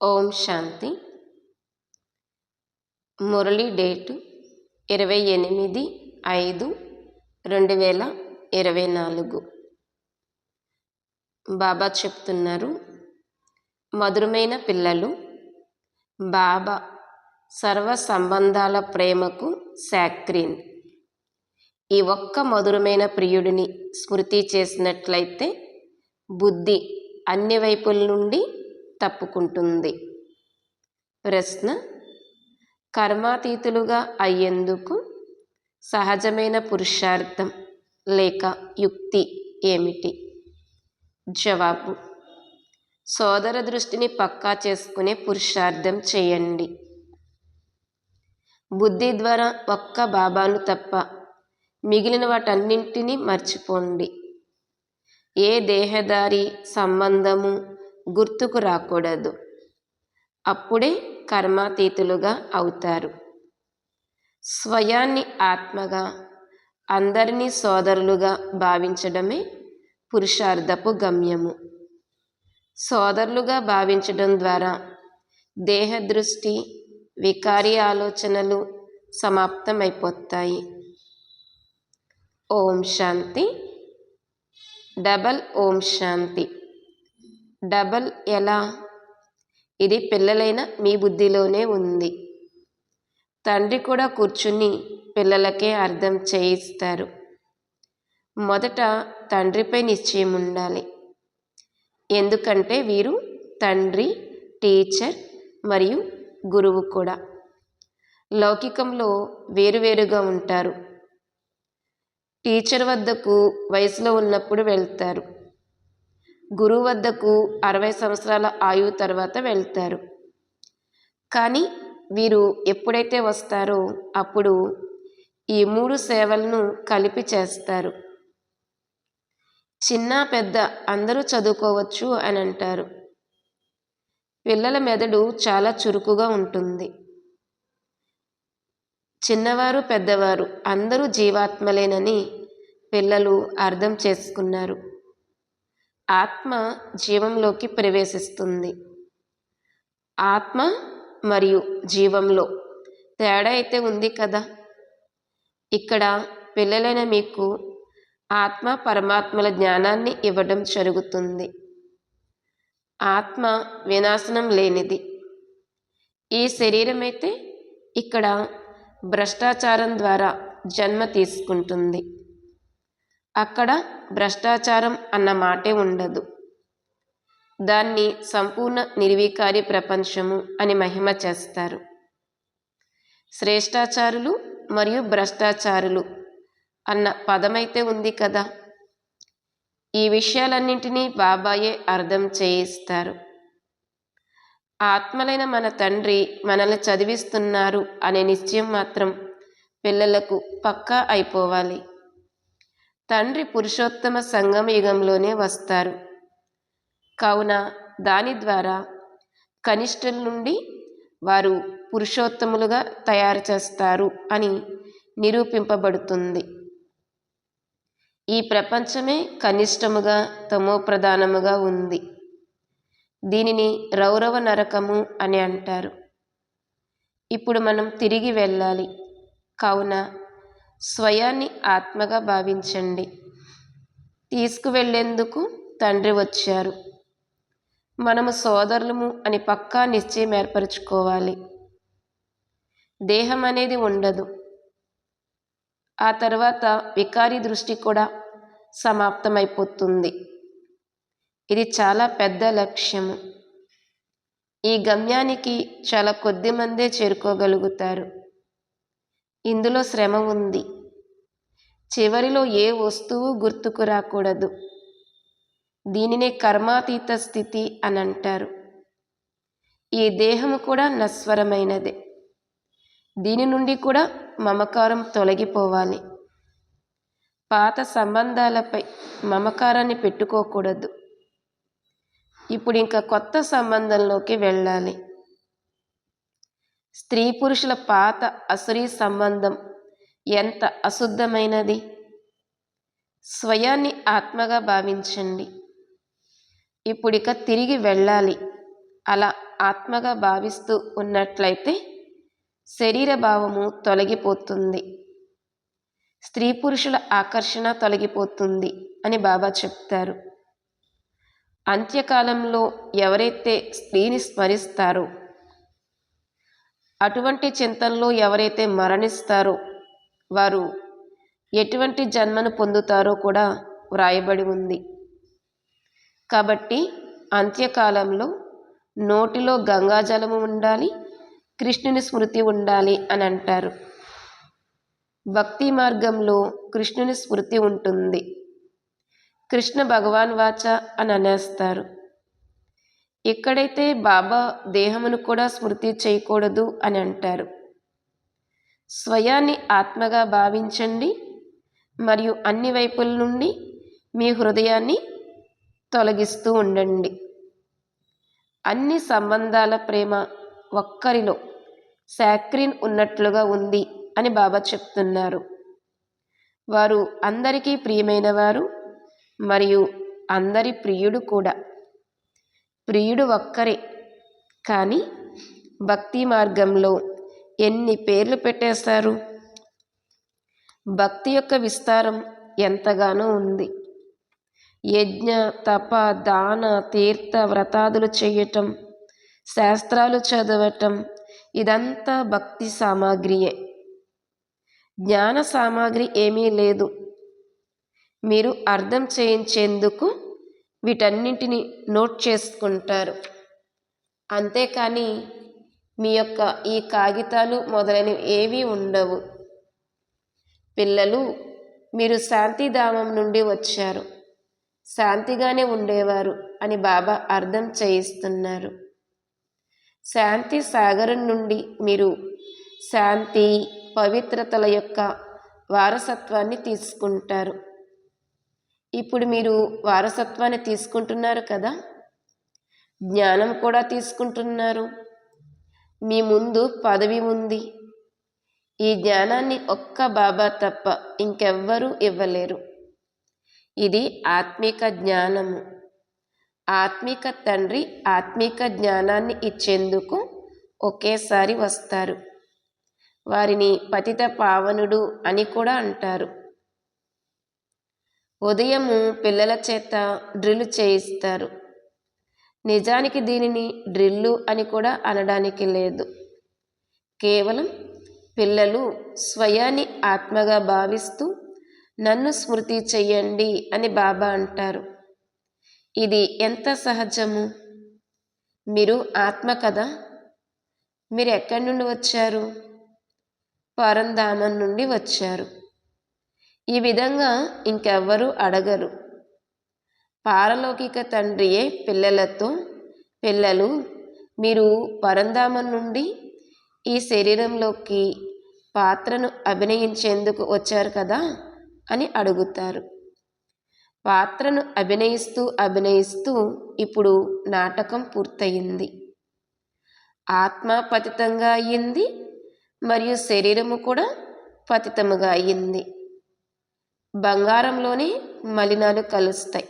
ఓం శాంతి. Murali date ఇరవై ఎనిమిది ఐదు రెండు వేల ఇరవై నాలుగు. బాబా చెప్తున్నారు మధురమైన పిల్లలు బాబా సర్వ సంబంధాల ప్రేమకు శాక్రీన్. ఈ ఒక్క మధురమైన ప్రియుడిని స్మృతి చేసినట్లయితే బుద్ధి అన్ని వైపుల నుండి తప్పుకుంటుంది. ప్రశ్న కర్మాతీతులుగా అయ్యేందుకు సహజమైన పురుషార్థం లేక యుక్తి ఏమిటి? జవాబు సోదర దృష్టిని పక్కా చేసుకునే పురుషార్థం చేయండి. బుద్ధి ద్వారా ఒక్క బాబాను తప్ప మిగిలిన వాటన్నింటినీ మర్చిపోండి. ఏ దేహదారి సంబంధము గుర్తుకు రాకూడదు. అప్పుడే కర్మాతీతులుగా అవుతారు. స్వయాన్ని ఆత్మగా అందరినీ సోదరులుగా భావించడమే పురుషార్థపు గమ్యము. సోదరులుగా భావించడం ద్వారా దేహదృష్టి వికారి ఆలోచనలు సమాప్తమైపోతాయి. ఓం శాంతి. డబల్ ఓం శాంతి. డబల్ ఎలా? ఇది పిల్లలైన మీ బుద్ధిలోనే ఉంది. తండ్రి కూడా కూర్చుని పిల్లలకే అర్థం చేయిస్తారు. మొదట తండ్రిపై నిశ్చయం ఉండాలి. ఎందుకంటే వీరు తండ్రి టీచర్ మరియు గురువు కూడా. లౌకికంలో వేరువేరుగా ఉంటారు. టీచర్ వద్దకు వయసులో ఉన్నప్పుడు వెళ్తారు. గురువు వద్దకు అరవై సంవత్సరాల ఆయువు తర్వాత వెళ్తారు. కానీ వీరు ఎప్పుడైతే వస్తారో అప్పుడు ఈ మూడు సేవలను కలిపి చేస్తారు. చిన్న పెద్ద అందరూ చదువుకోవచ్చు అని అంటారు. పిల్లల మెదడు చాలా చురుకుగా ఉంటుంది. చిన్నవారు పెద్దవారు అందరూ జీవాత్మలేనని పిల్లలు అర్థం చేసుకున్నారు. ఆత్మ జీవంలోకి ప్రవేశిస్తుంది. ఆత్మ మరియు జీవంలో తేడా అయితే ఉంది కదా? ఇక్కడ పిల్లలైన మీకు ఆత్మ పరమాత్మల జ్ఞానాన్ని ఇవ్వడం జరుగుతుంది. ఆత్మ వినాశనం లేనిది. ఈ శరీరం అయితే ఇక్కడ భ్రష్టాచారం ద్వారా జన్మ తీసుకుంటుంది. అక్కడ భ్రష్టాచారం అన్న మాటే ఉండదు. దాన్ని సంపూర్ణ నిర్వీకారి ప్రపంచము అని మహిమ చేస్తారు. శ్రేష్టాచారులు మరియు భ్రష్టాచారులు అన్న పదమైతే ఉంది కదా? ఈ విషయాలన్నింటినీ బాబాయే అర్థం చేయిస్తారు. ఆత్మలైన మన తండ్రి మనల్ని చదివిస్తున్నారు అనే నిశ్చయం మాత్రం పిల్లలకు పక్కా అయిపోవాలి. తండ్రి పురుషోత్తమ సంగమ యుగంలోనే వస్తారు. కావున దాని ద్వారా కనిష్ఠుల నుండి వారు పురుషోత్తములుగా తయారు చేస్తారు అని నిరూపింపబడుతుంది. ఈ ప్రపంచమే కనిష్టముగా తమో ప్రధానముగా ఉంది. దీనిని రౌరవ నరకము అని అంటారు. ఇప్పుడు మనం తిరిగి వెళ్ళాలి. కావున స్వయాన్ని ఆత్మగా భావించండి. తీసుకువెళ్ళేందుకు తండ్రి వచ్చారు. మనము సోదరులము అని పక్కా నిశ్చయం ఏర్పరచుకోవాలి. దేహం అనేది ఉండదు. ఆ తర్వాత వికారి దృష్టి కూడా సమాప్తమైపోతుంది. ఇది చాలా పెద్ద లక్ష్యము. ఈ గమ్యానికి చాలా కొద్ది మందే చేరుకోగలుగుతారు. ఇందులో శ్రమ ఉంది. చివరిలో ఏ వస్తువు గుర్తుకు రాకూడదు. దీనినే కర్మాతీత స్థితి అని అంటారు ఈ దేహము కూడా నస్వరమైనదే దీని నుండి కూడా మమకారం తొలగిపోవాలి. పాత సంబంధాలపై మమకారాన్ని పెట్టుకోకూడదు. ఇప్పుడు ఇంకా కొత్త సంబంధంలోకి వెళ్ళాలి. స్త్రీ పురుషుల పాత అసురీ సంబంధం ఎంత అశుద్ధమైనది? స్వయాన్ని ఆత్మగా భావించండి. ఇప్పుడిక తిరిగి వెళ్ళాలి. అలా ఆత్మగా భావిస్తూ ఉన్నట్లయితే శరీర భావము తొలగిపోతుంది. స్త్రీ పురుషుల ఆకర్షణ తొలగిపోతుంది అని బాబా చెప్తారు. అంత్యకాలంలో ఎవరైతే స్త్రీని స్మరిస్తారో అటువంటి చింతనలో ఎవరైతే మరణిస్తారో వారు ఎటువంటి జన్మను పొందుతారో కూడా వ్రాయబడి ఉంది. కాబట్టి అంత్యకాలంలో నోటిలో గంగాజలము ఉండాలి కృష్ణుని స్మృతి ఉండాలి అని అంటారు. భక్తి మార్గంలో కృష్ణుని స్మృతి ఉంటుంది. కృష్ణ భగవాన్ వాచ అని అనేస్తారు. ఎక్కడైతే బాబా దేహమును కూడా స్మృతి చేయకూడదు అని అంటారు. స్వయాన్ని ఆత్మగా భావించండి మరియు అన్ని వైపుల నుండి మీ హృదయాన్ని తొలగిస్తూ ఉండండి. అన్ని సంబంధాల ప్రేమ ఒక్కరిలో శాక్రిన్ ఉన్నట్లుగా ఉంది అని బాబా చెప్తున్నారు. వారు అందరికీ ప్రియమైన వారు మరియు అందరి ప్రియుడు కూడా. ప్రియుడు ఒక్కరే కానీ భక్తి మార్గంలో ఎన్ని పేర్లు పెట్టేస్తారు? భక్తి యొక్క విస్తారం ఎంతగానో ఉంది. యజ్ఞ తప దాన తీర్థ వ్రతాదులు చేయటం శాస్త్రాలు చదవటం ఇదంతా భక్తి సామాగ్రియే. జ్ఞాన సామాగ్రి ఏమీ లేదు. మీరు అర్థం చేయించేందుకు వీటన్నింటిని నోట్ చేసుకుంటారు. అంతేకాని మీ యొక్క ఈ కాగితాలు మొదలైనవి ఏవి ఉండవు. పిల్లలు మీరు శాంతిధామం నుండి వచ్చారు. శాంతిగానే ఉండేవారు అని బాబా అర్థం చేయిస్తున్నారు. శాంతి సాగరం నుండి మీరు శాంతి పవిత్రతల యొక్క వారసత్వాన్ని తీసుకుంటారు. ఇప్పుడు మీరు వారసత్వాన్ని తీసుకుంటున్నారు కదా? జ్ఞానం కూడా తీసుకుంటున్నారు. మీ ముందు పదవి ఉంది. ఈ జ్ఞానాన్ని ఒక్క బాబా తప్ప ఇంకెవ్వరూ ఇవ్వలేరు. ఇది ఆత్మిక జ్ఞానము. ఆత్మిక తండ్రి ఆత్మిక జ్ఞానాన్ని ఇచ్చేందుకు ఒకేసారి వస్తారు. వారిని పతిత పావనుడు అని కూడా అంటారు. ఉదయము పిల్లల చేత డ్రిల్ చేయిస్తారు. నిజానికి దీనిని డ్రిల్లు అని కూడా అనడానికి లేదు. కేవలం పిల్లలు స్వయాన్ని ఆత్మగా భావిస్తూ నన్ను స్మృతి చెయ్యండి అని బాబా అంటారు. ఇది ఎంత సహజము? మీరు ఆత్మ కదా? మీరు ఎక్కడి నుండి వచ్చారు? పరంధామం నుండి వచ్చారు. ఈ విధంగా ఇంకెవ్వరూ అడగరు. పారలౌకిక తండ్రియే పిల్లలతో పిల్లలు. మీరు పరంధామం నుండి ఈ శరీరంలోకి పాత్రను అభినయించేందుకు వచ్చారు కదా? అని అడుగుతారు. పాత్రను అభినయిస్తూ అభినయిస్తూ ఇప్పుడు నాటకం పూర్తయింది. ఆత్మ పతితంగా అయ్యింది మరియు శరీరము కూడా పతితముగా అయ్యింది బంగారంలోనే మలినాలు కలుస్తాయి.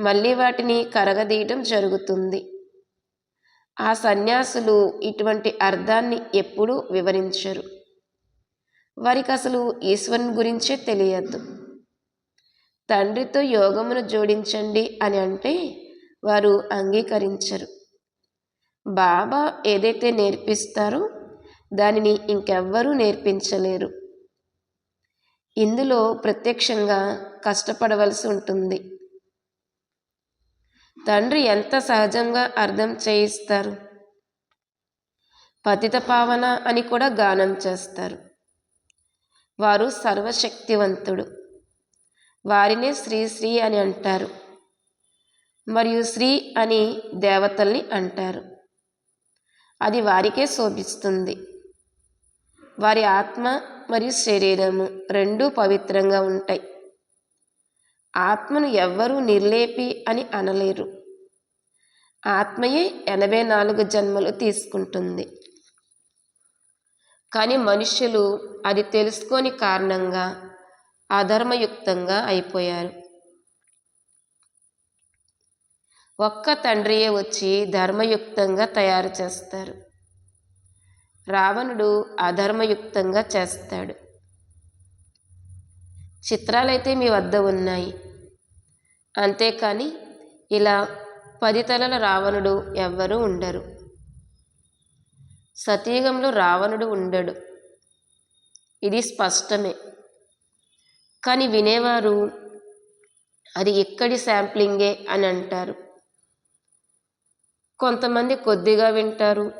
మళ్ళీ వాటిని కరగదీయటం జరుగుతుంది. ఆ సన్యాసులు ఇటువంటి అర్థాన్ని ఎప్పుడూ వివరించరు. వారికి అసలు ఈశ్వరుని గురించే తెలియదు తండ్రితో యోగమును జోడించండి అని అంటే వారు అంగీకరించరు. బాబా ఏదైతే నేర్పిస్తారో దానిని ఇంకెవ్వరూ నేర్పించలేరు. ఇందులో ప్రత్యక్షంగా కష్టపడవలసి ఉంటుంది. తండ్రి ఎంత సహజంగా అర్థం చేయిస్తారు? పతిత పావన అని కూడా గానం చేస్తారు. వారు సర్వశక్తివంతుడు. వారినే శ్రీ శ్రీ అని అంటారు. మరియు శ్రీ అని దేవతల్ని అంటారు. అది వారికే శోభిస్తుంది. వారి ఆత్మ మరియు శరీరము రెండూ పవిత్రంగా ఉంటాయి. ఆత్మను ఎవ్వరూ నిర్లేపి అని అనలేరు. ఆత్మయే ఎనభై నాలుగు జన్మలు తీసుకుంటుంది. కానీ మనుష్యులు అది తెలుసుకోని కారణంగా అధర్మయుక్తంగా అయిపోయారు. ఒక్క తండ్రియే వచ్చి ధర్మయుక్తంగా తయారు చేస్తారు. రావణుడు అధర్మయుక్తంగా చేస్తాడు. చిత్రాలైతే మీ వద్ద ఉన్నాయి. అంతేకాని ఇలా పది తలల రావణుడు ఎవ్వరూ ఉండరు. సతీయుగంలో రావణుడు ఉండడు. ఇది స్పష్టమే. కానీ వినేవారు అది ఎక్కడి శాంప్లింగే అని అంటారు. కొంతమంది కొద్దిగా వింటారు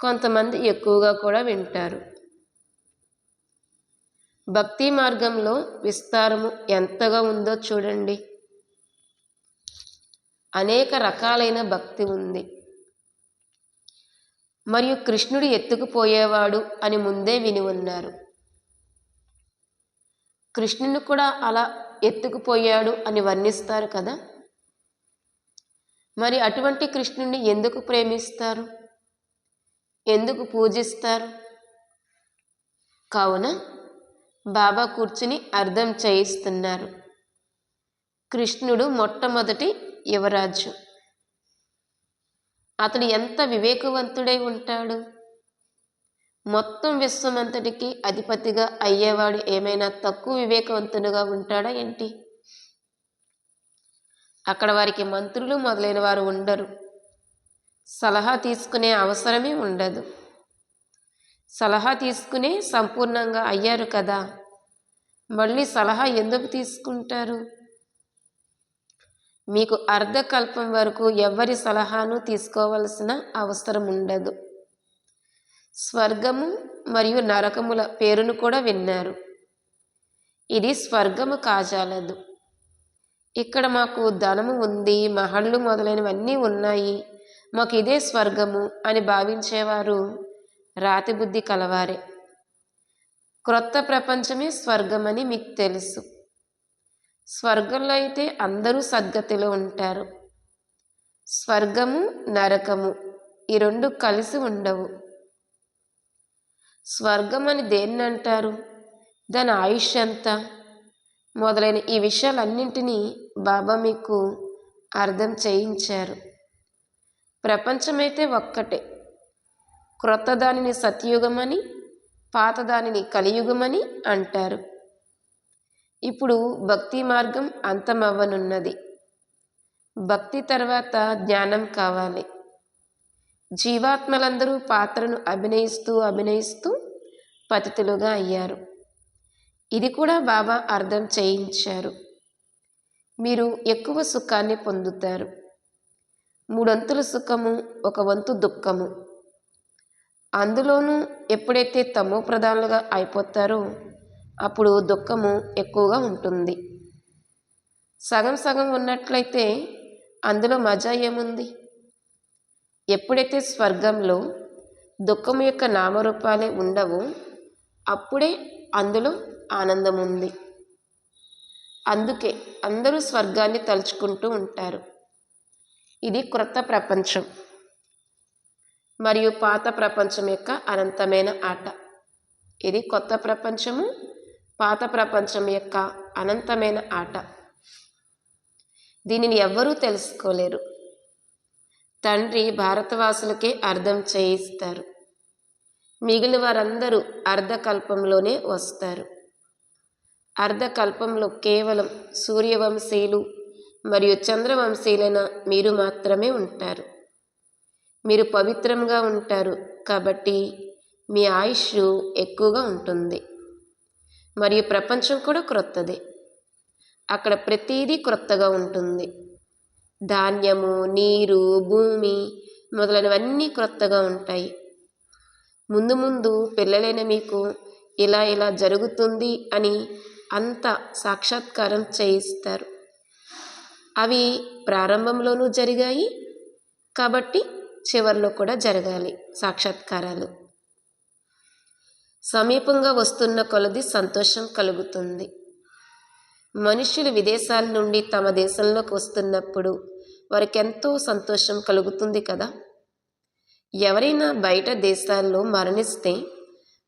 కొంతమంది ఎక్కువగా కూడా వింటారు. భక్తి మార్గంలో విస్తారము ఎంతగా ఉందో చూడండి. అనేక రకాలైన భక్తి ఉంది. మరియు కృష్ణుడు ఎత్తుకుపోయేవాడు అని ముందే విని ఉన్నారు. కృష్ణుని కూడా అలా ఎత్తుకుపోయాడు అని వర్ణిస్తారు కదా. మరి అటువంటి కృష్ణుడిని ఎందుకు ప్రేమిస్తారు? ఎందుకు పూజిస్తారు? కావున బాబా కూర్చుని అర్థం చేయిస్తున్నారు. కృష్ణుడు మొట్టమొదటి యువరాజు. అతడు ఎంత వివేకవంతుడై ఉంటాడు? మొత్తం విశ్వమంతటికి అధిపతిగా అయ్యేవాడు ఏమైనా తక్కువ వివేకవంతుడుగా ఉంటాడా ఏంటి? అక్కడ వారికి మంత్రులు మొదలైన వారు ఉండరు. సలహా తీసుకునే అవసరమే ఉండదు. సలహా తీసుకునే సంపూర్ణంగా అయ్యారు కదా? మళ్ళీ సలహా ఎందుకు తీసుకుంటారు? మీకు అర్ధకల్పం వరకు ఎవరి సలహాను తీసుకోవలసిన అవసరం ఉండదు. స్వర్గము మరియు నరకముల పేరును కూడా విన్నారు. ఇది స్వర్గము కాజాలదు. ఇక్కడ మాకు ధనము ఉంది మహళ్ళు మొదలైనవన్నీ ఉన్నాయి. మాకు ఇదే స్వర్గము అని భావించేవారు రాతి బుద్ధి కలవారే. క్రొత్త ప్రపంచమే స్వర్గమని మీకు తెలుసు. స్వర్గంలో అయితే అందరూ సద్గతిలో ఉంటారు. స్వర్గము నరకము ఈ రెండు కలిసి ఉండవు. స్వర్గం అని దేన్ని అంటారు? దాని ఆయుష్ ఎంత? మొదలైన ఈ విషయాలన్నింటినీ బాబా మీకు అర్థం చేయించారు. ప్రపంచమైతే ఒక్కటే. క్రొత్త దానిని సత్యుగమని పాతదానిని కలియుగమని అంటారు. ఇప్పుడు భక్తి మార్గం అంతమవ్వనున్నది. భక్తి తర్వాత జ్ఞానం కావాలి. జీవాత్మలందరూ పాత్రను అభినయిస్తూ అభినయిస్తూ పతితులుగా అయ్యారు. ఇది కూడా బాబా అర్థం చేయించారు. మీరు ఎక్కువ సుఖాన్ని పొందుతారు. మూడొంతుల సుఖము ఒక వంతు దుఃఖము. అందులోనూ ఎప్పుడైతే తమో ప్రధానులుగా అయిపోతారో అప్పుడు దుఃఖము ఎక్కువగా ఉంటుంది. సగం సగం ఉన్నట్లయితే అందులో మజా ఏముంది? ఎప్పుడైతే స్వర్గంలో దుఃఖం యొక్క నామరూపాలే ఉండవో అప్పుడే అందులో ఆనందం ఉంది అందుకే అందరూ స్వర్గాన్ని తలుచుకుంటూ ఉంటారు. ఇది క్రొత్త ప్రపంచం. మరియు పాత ప్రపంచం యొక్క అనంతమైన ఆట. ఇది కొత్త ప్రపంచము పాత ప్రపంచం యొక్క అనంతమైన ఆట. దీనిని ఎవ్వరూ తెలుసుకోలేరు. తండ్రి భారతవాసులకే అర్థం చేయిస్తారు. మిగిలిన వారందరూ అర్ధకల్పంలోనే వస్తారు. అర్ధకల్పంలో కేవలం సూర్యవంశీయులు మరియు చంద్రవంశీయులైన మీరు మాత్రమే ఉంటారు. మీరు పవిత్రంగా ఉంటారు కాబట్టి మీ ఆయుష్ ఎక్కువగా ఉంటుంది. మరియు ప్రపంచం కూడా క్రొత్తదే. అక్కడ ప్రతీదీ క్రొత్తగా ఉంటుంది. ధాన్యము నీరు భూమి మొదలైనవన్నీ క్రొత్తగా ఉంటాయి. ముందు ముందు పిల్లలైన మీకు ఇలా ఇలా జరుగుతుంది అని అంత సాక్షాత్కారం చేయిస్తారు. అవి ప్రారంభంలోనూ జరిగాయి కాబట్టి చివరిలో కూడా జరగాలి సాక్షాత్కారాలు. సమీపంగా వస్తున్న కొలది సంతోషం కలుగుతుంది. మనుషులు విదేశాల నుండి తమ దేశంలోకి వస్తున్నప్పుడు వారికెంతో సంతోషం కలుగుతుంది కదా? ఎవరైనా బయట దేశాల్లో మరణిస్తే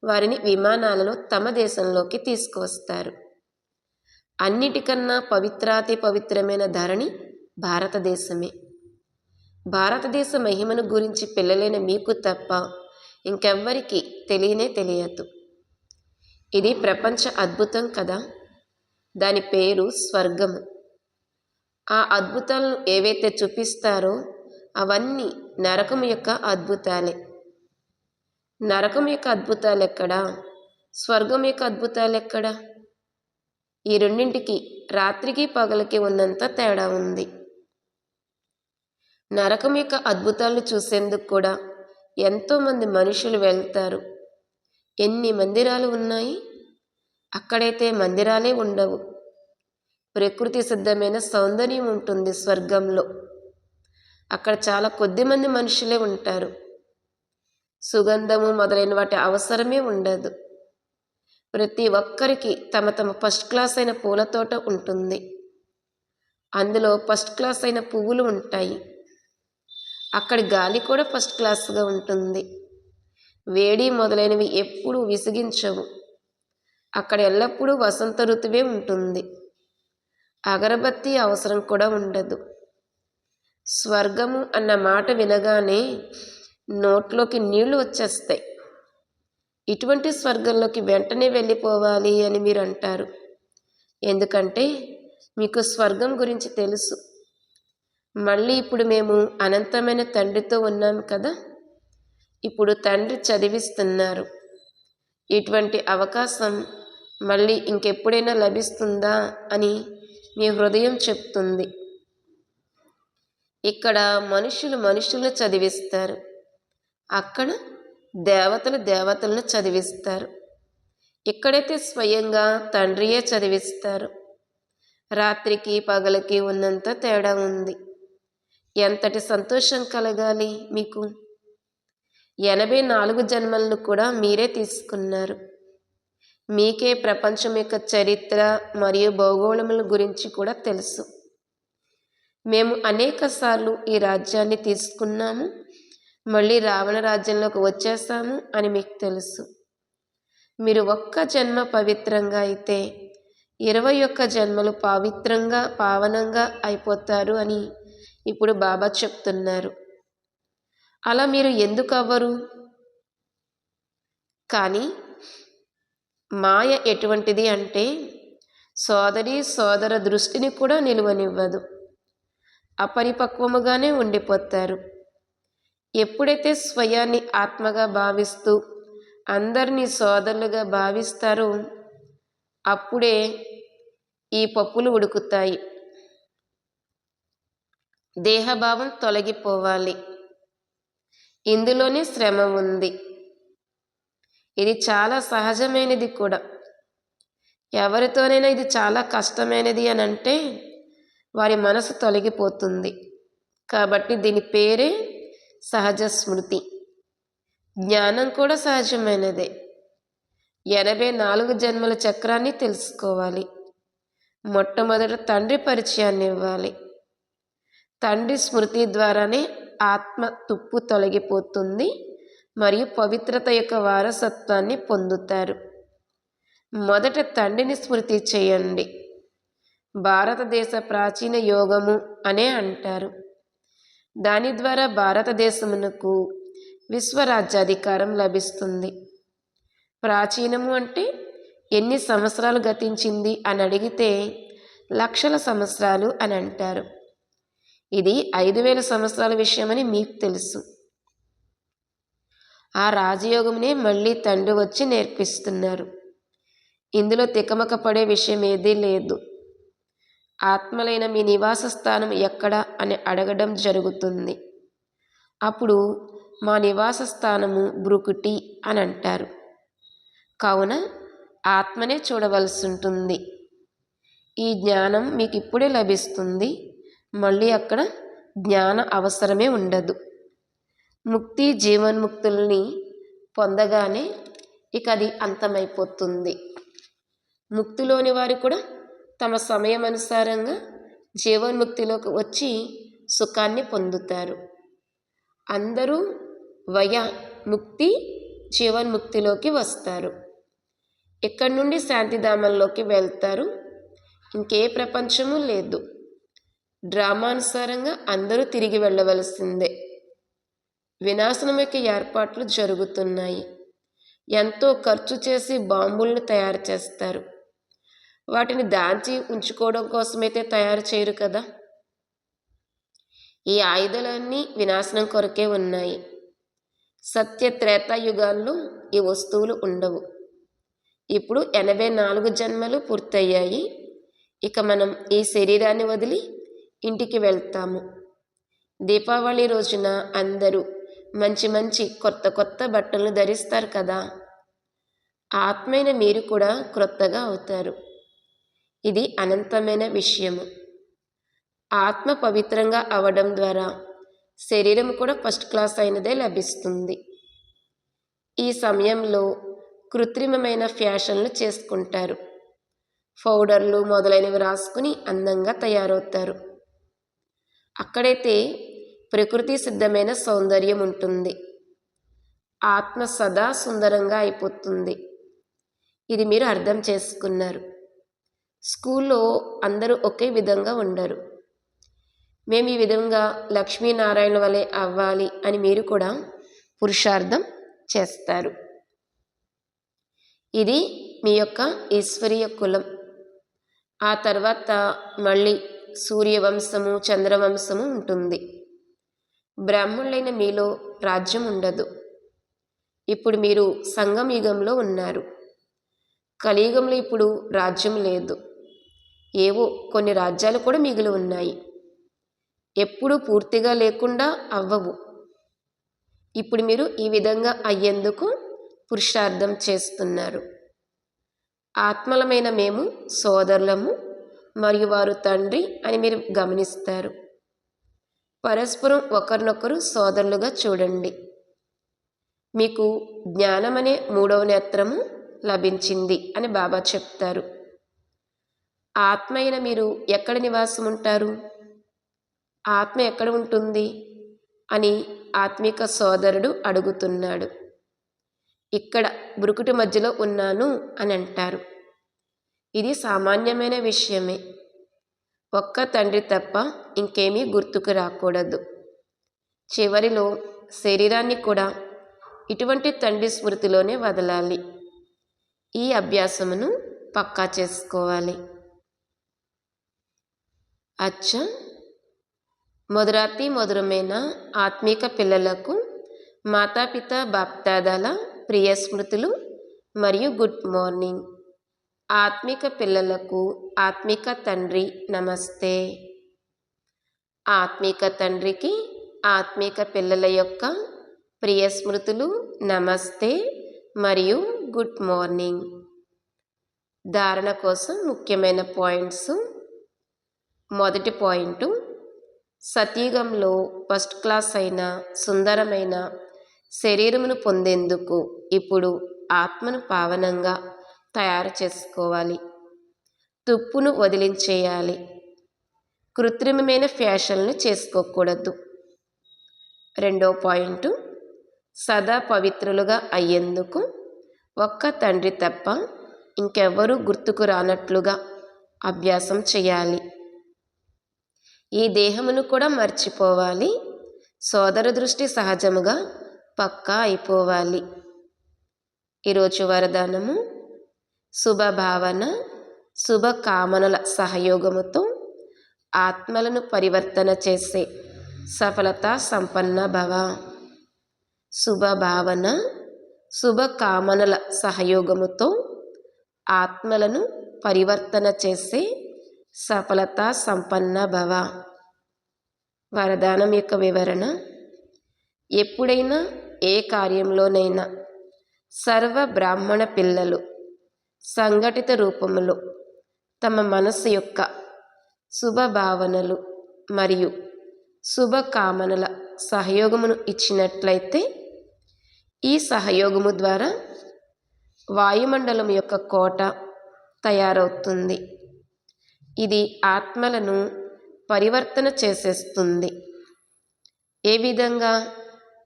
వారిని విమానాలలో తమ దేశంలోకి తీసుకువస్తారు. అన్నిటికన్నా పవిత్రాతి పవిత్రమైన ధరణి భారతదేశమే. భారతదేశ మహిమను గురించి పిల్లలైన మీకు తప్ప ఇంకెవ్వరికి తెలియనే తెలియదు. ఇది ప్రపంచ అద్భుతం కదా? దాని పేరు స్వర్గము ఆ అద్భుతాలను ఏవైతే చూపిస్తారో అవన్నీ నరకం యొక్క అద్భుతాలే. నరకం యొక్క అద్భుతాలు ఎక్కడా స్వర్గం యొక్క అద్భుతాలు ఎక్కడా ఈ రెండింటికి రాత్రికి పగలకి ఉన్నంత తేడా ఉంది. నరకం యొక్క అద్భుతాలను చూసేందుకు కూడా ఎంతోమంది మనుషులు వెళ్తారు. ఎన్ని మందిరాలు ఉన్నాయి? అక్కడైతే మందిరాలే ఉండవు. ప్రకృతి సిద్ధమైన సౌందర్యం ఉంటుంది స్వర్గంలో. అక్కడ చాలా కొద్ది మంది మనుషులే ఉంటారు. సుగంధము మొదలైన వాటి అవసరమే ఉండదు. ప్రతి ఒక్కరికి తమ తమ ఫస్ట్ క్లాస్ అయిన పూల తోట ఉంటుంది. అందులో ఫస్ట్ క్లాస్ అయిన పువ్వులు ఉంటాయి. అక్కడి గాలి కూడా ఫస్ట్ క్లాస్గా ఉంటుంది. వేడి మొదలైనవి ఎప్పుడూ విసిగించవు. అక్కడ ఎల్లప్పుడూ వసంత ఋతువే ఉంటుంది. అగరబత్తి అవసరం కూడా ఉండదు. స్వర్గము అన్న మాట వినగానే నోట్లోకి నీళ్ళు వచ్చేస్తాయి. ఇటువంటి స్వర్గంలోకి వెంటనే వెళ్ళిపోవాలి అని మీరు అంటారు. ఎందుకంటే మీకు స్వర్గం గురించి తెలుసు. మళ్ళీ ఇప్పుడు మేము అనంతమైన తండ్రితో ఉన్నాం కదా? ఇప్పుడు తండ్రి చదివిస్తున్నారు. ఇటువంటి అవకాశం మళ్ళీ ఇంకెప్పుడైనా లభిస్తుందా అని మీ హృదయం చెప్తుంది. ఇక్కడ మనుషులు మనుషులను చదివిస్తారు. అక్కడ దేవతలు దేవతలను చదివిస్తారు. ఇక్కడైతే స్వయంగా తండ్రియే చదివిస్తారు. రాత్రికి పగలకి ఉన్నంత తేడా ఉంది. ఎంతటి సంతోషం కలగాలి మీకు? ఎనభై నాలుగు జన్మలను కూడా మీరే తీసుకున్నారు. మీకే ప్రపంచం యొక్క చరిత్ర మరియు భౌగోళముల గురించి కూడా తెలుసు. మేము అనేక సార్లు ఈ రాజ్యాన్ని తీసుకున్నాము మళ్ళీ రావణ రాజ్యంలోకి వచ్చేసాము అని మీకు తెలుసు. మీరు ఒక్క జన్మ పవిత్రంగా అయితే ఇరవై ఒక్క జన్మలు పవిత్రంగా పావనంగా అయిపోతారు అని ఇప్పుడు బాబా చెప్తున్నారు. అలా మీరు ఎందుకు అవ్వరు? కానీ మాయ ఎటువంటిది అంటే సోదరి సోదర దృష్టిని కూడా నిలువనివ్వదు. అపరిపక్వముగానే ఉండిపోతారు. ఎప్పుడైతే స్వయాన్ని ఆత్మగా భావిస్తూ అందరినీ సోదరులుగా భావిస్తారో అప్పుడే ఈ పప్పులు ఉడుకుతాయి. దేహభావం తొలగిపోవాలి. ఇందులోనే శ్రమ ఉంది. ఇది చాలా సహజమైనది కూడా. ఎవరితోనైనా ఇది చాలా కష్టమైనది అని అంటే వారి మనసు తొలగిపోతుంది. కాబట్టి దీని పేరే సహజ స్మృతి. జ్ఞానం కూడా సహజమైనదే. ఎనభై నాలుగు జన్మల చక్రాన్ని తెలుసుకోవాలి. మొట్టమొదట తండ్రి పరిచయాన్ని ఇవ్వాలి. తండ్రి స్మృతి ద్వారానే ఆత్మ తుప్పు తొలగిపోతుంది మరియు పవిత్రత యొక్క వారసత్వాన్ని పొందుతారు. మొదట తండ్రిని స్మృతి చేయండి. భారతదేశ ప్రాచీన యోగము అనే అంటారు. దాని ద్వారా భారతదేశమునకు విశ్వరాజ్యాధికారం లభిస్తుంది. ప్రాచీనము అంటే ఎన్ని సంవత్సరాలు గతించింది అని అడిగితే లక్షల సంవత్సరాలు అని అంటారు. ఇది ఐదు వేల సంవత్సరాల విషయమని మీకు తెలుసు. ఆ రాజయోగమునే మళ్ళీ తండ్రి వచ్చి నేర్పిస్తున్నారు. ఇందులో తికమక పడే విషయం ఏదీ లేదు. ఆత్మలైన మీ నివాస స్థానం ఎక్కడ అని అడగడం జరుగుతుంది. అప్పుడు మా నివాస స్థానము బ్రుకుటి అని అంటారు. కావున ఆత్మనే చూడవలసి ఉంటుంది. ఈ జ్ఞానం మీకు ఇప్పుడే లభిస్తుంది. మళ్ళీ అక్కడ జ్ఞాన అవసరమే ఉండదు. ముక్తి జీవన్ముక్తుల్ని పొందగానే ఇక అది అంతమైపోతుంది. ముక్తిలోని వారు కూడా తమ సమయం అనుసారంగా జీవన్ముక్తిలోకి వచ్చి సుఖాన్ని పొందుతారు. అందరూ వయ ముక్తి జీవన్ముక్తిలోకి వస్తారు. ఇక్కడి నుండి శాంతిధామంలోకి వెళ్తారు? ఇంకే ప్రపంచము లేదు. డ్రామానుసారంగా అందరూ తిరిగి వెళ్ళవలసిందే. వినాశనం యొక్క ఏర్పాట్లు జరుగుతున్నాయి. ఎంతో ఖర్చు చేసి బాంబులను తయారు చేస్తారు. వాటిని దాచి ఉంచుకోవడం కోసమైతే తయారు చేయరు కదా? ఈ ఆయుధాలన్నీ వినాశనం కొరకే ఉన్నాయి. సత్య త్రేతాయుగాల్లో ఈ వస్తువులు ఉండవు. ఇప్పుడు ఎనభై నాలుగు జన్మలు పూర్తయ్యాయి. ఇక మనం ఈ శరీరాన్ని వదిలి ఇంటికి వెళ్తాము. దీపావళి రోజున అందరూ మంచి మంచి కొత్త కొత్త బట్టలు ధరిస్తారు కదా. ఆత్మైన మీరు కూడా క్రొత్తగా అవుతారు. ఇది అనంతమైన విషయము. ఆత్మ పవిత్రంగా అవడం ద్వారా శరీరం కూడా ఫస్ట్ క్లాస్ అయినదే లభిస్తుంది. ఈ సమయంలో కృత్రిమమైన ఫ్యాషన్లు చేసుకుంటారు. పౌడర్లు మొదలైనవి రాసుకుని అందంగా తయారవుతారు. అక్కడైతే ప్రకృతి సిద్ధమైన సౌందర్యం ఉంటుంది. ఆత్మ సదా సుందరంగా అయిపోతుంది. ఇది మీరు అర్థం చేసుకున్నారు. స్కూల్లో అందరూ ఒకే విధంగా ఉండరు. మేము ఈ విధంగా లక్ష్మీనారాయణ వలె అవ్వాలి అని మీరు కూడా పురుషార్థం చేస్తారు. ఇది మీ యొక్క ఈశ్వరీయ కులం. ఆ తర్వాత మళ్ళీ సూర్యవంశము చంద్రవంశము ఉంటుంది. బ్రాహ్మణులైన మీలో రాజ్యం ఉండదు. ఇప్పుడు మీరు సంగం యుగంలో ఉన్నారు. కలియుగంలో ఇప్పుడు రాజ్యం లేదు. ఏవో కొన్ని రాజ్యాలు కూడా మిగిలి ఉన్నాయి. ఎప్పుడూ పూర్తిగా లేకుండా అవ్వవు. ఇప్పుడు మీరు ఈ విధంగా అయ్యేందుకు పురుషార్థం చేస్తున్నారు. ఆత్మలమైన మేము సోదరులము మరియు వారు తండ్రి అని మీరు గమనిస్తారు. పరస్పరం ఒకరినొకరు సోదరులుగా చూడండి. మీకు జ్ఞానం అనే మూడవ నేత్రము లభించింది అని బాబా చెప్తారు. ఆత్మ అయిన మీరు ఎక్కడ నివాసం ఉంటారు ఆత్మ ఎక్కడ ఉంటుంది? అని ఆత్మిక సోదరుడు అడుగుతున్నాడు. ఇక్కడ బురుకుటి మధ్యలో ఉన్నాను అని అంటారు. ఇది సామాన్యమైన విషయమే. ఒక్క తండ్రి తప్ప ఇంకేమీ గుర్తుకు రాకూడదు. చివరిలో శరీరాన్ని కూడా ఇటువంటి తండ్రి స్మృతిలోనే వదలాలి. ఈ అభ్యాసమును పక్కా చేసుకోవాలి. అచ్చ! మొదరాతి మధురమైన ఆత్మీక పిల్లలకు మాతాపిత బాప్తాదాల ప్రియ స్మృతులు మరియు గుడ్ మార్నింగ్. ఆత్మిక పిల్లలకు ఆత్మిక తండ్రి నమస్తే. ఆత్మిక తండ్రికి ఆత్మిక పిల్లల యొక్క ప్రియ స్మృతులు నమస్తే మరియు గుడ్ మార్నింగ్. ధారణ కోసం ముఖ్యమైన పాయింట్స్. మొదటి పాయింట్ సతీగంలో ఫస్ట్ క్లాస్ అయిన సుందరమైన శరీరమును పొందేందుకు ఇప్పుడు ఆత్మను పావనంగా తయారు చేసుకోవాలి. తుప్పును వదిలించేయాలి. కృత్రిమమైన ఫ్యాషన్లు చేసుకోకూడదు. రెండో పాయింట్ సదా పవిత్రులుగా అయ్యేందుకు ఒక్క తండ్రి తప్ప ఇంకెవ్వరూ గుర్తుకు రానట్లుగా అభ్యాసం చేయాలి. ఈ దేహమును కూడా మర్చిపోవాలి. సోదర దృష్టి సహజముగా పక్కా అయిపోవాలి. ఈరోజు వరదానము. శుభభావన శుభకామనల సహయోగముతో ఆత్మలను పరివర్తన చేసే సఫలత సంపన్న భవ. శుభభావన శుభకామనల సహయోగముతో ఆత్మలను పరివర్తన చేసే సఫలత సంపన్న భవ. వరదానం యొక్క వివరణ ఎప్పుడైనా ఏ కార్యంలోనైనా సర్వ బ్రాహ్మణ పిల్లలు సంఘటిత రూపములో తమ మనస్సు యొక్క శుభభావనలు మరియు శుభకామనల సహయోగమును ఇచ్చినట్లయితే ఈ సహయోగము ద్వారా వాయుమండలం యొక్క కోట తయారవుతుంది. ఇది ఆత్మలను పరివర్తన చేసేస్తుంది. ఏ విధంగా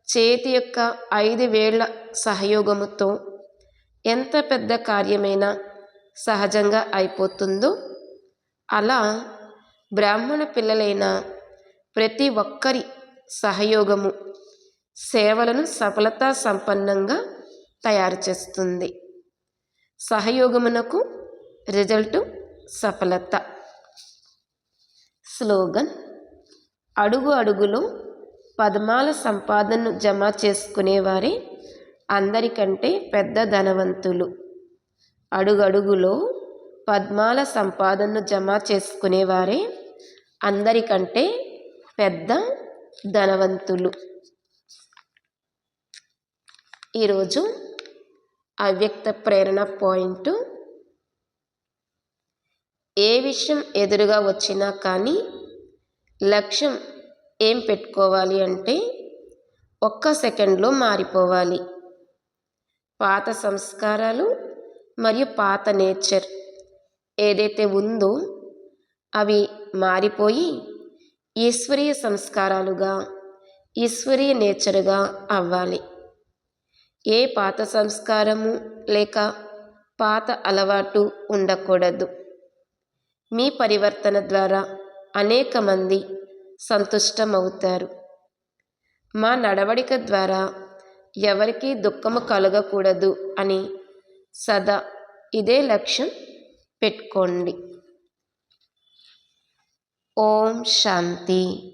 చేతి యొక్క ఐదు వేళ్ళ సహయోగముతో ఎంత పెద్ద కార్యమైనా సహజంగా అయిపోతుందో అలా బ్రాహ్మణ పిల్లలైన ప్రతి ఒక్కరి సహయోగము సేవలను సఫలతా సంపన్నంగా తయారు చేస్తుంది. సహయోగమునకు రిజల్టు సఫలత. స్లోగన్ అడుగు అడుగులో పద్మాల సంపాదనను జమ చేసుకునేవారే అందరికంటే పెద్ద ధనవంతులు. అడుగడుగులో పద్మాల సంపాదనను జమ చేసుకునేవారే అందరికంటే పెద్ద ధనవంతులు. ఈరోజు అవ్యక్త ప్రేరణ పాయింట్ ఏ విషయం ఎదురుగా వచ్చినా కానీ లక్ష్యం ఏం పెట్టుకోవాలి అంటే ఒక్క సెకండ్లో మారిపోవాలి. పాత సంస్కారాలు మరియు పాత నేచర్ ఏదైతే ఉందో అవి మారిపోయి ఈశ్వరీయ సంస్కారాలుగా ఈశ్వరీయ నేచర్గా అవ్వాలి. ఏ పాత సంస్కారము లేక పాత అలవాటు ఉండకూడదు. మీ పరివర్తన ద్వారా అనేక మంది సంతుష్టమవుతారు. మా నడవడిక ద్వారా ఎవరికీ దుఃఖము కలగకూడదు అని సదా ఇదే లక్ష్యం పెట్టుకోండి. ఓం శాంతి.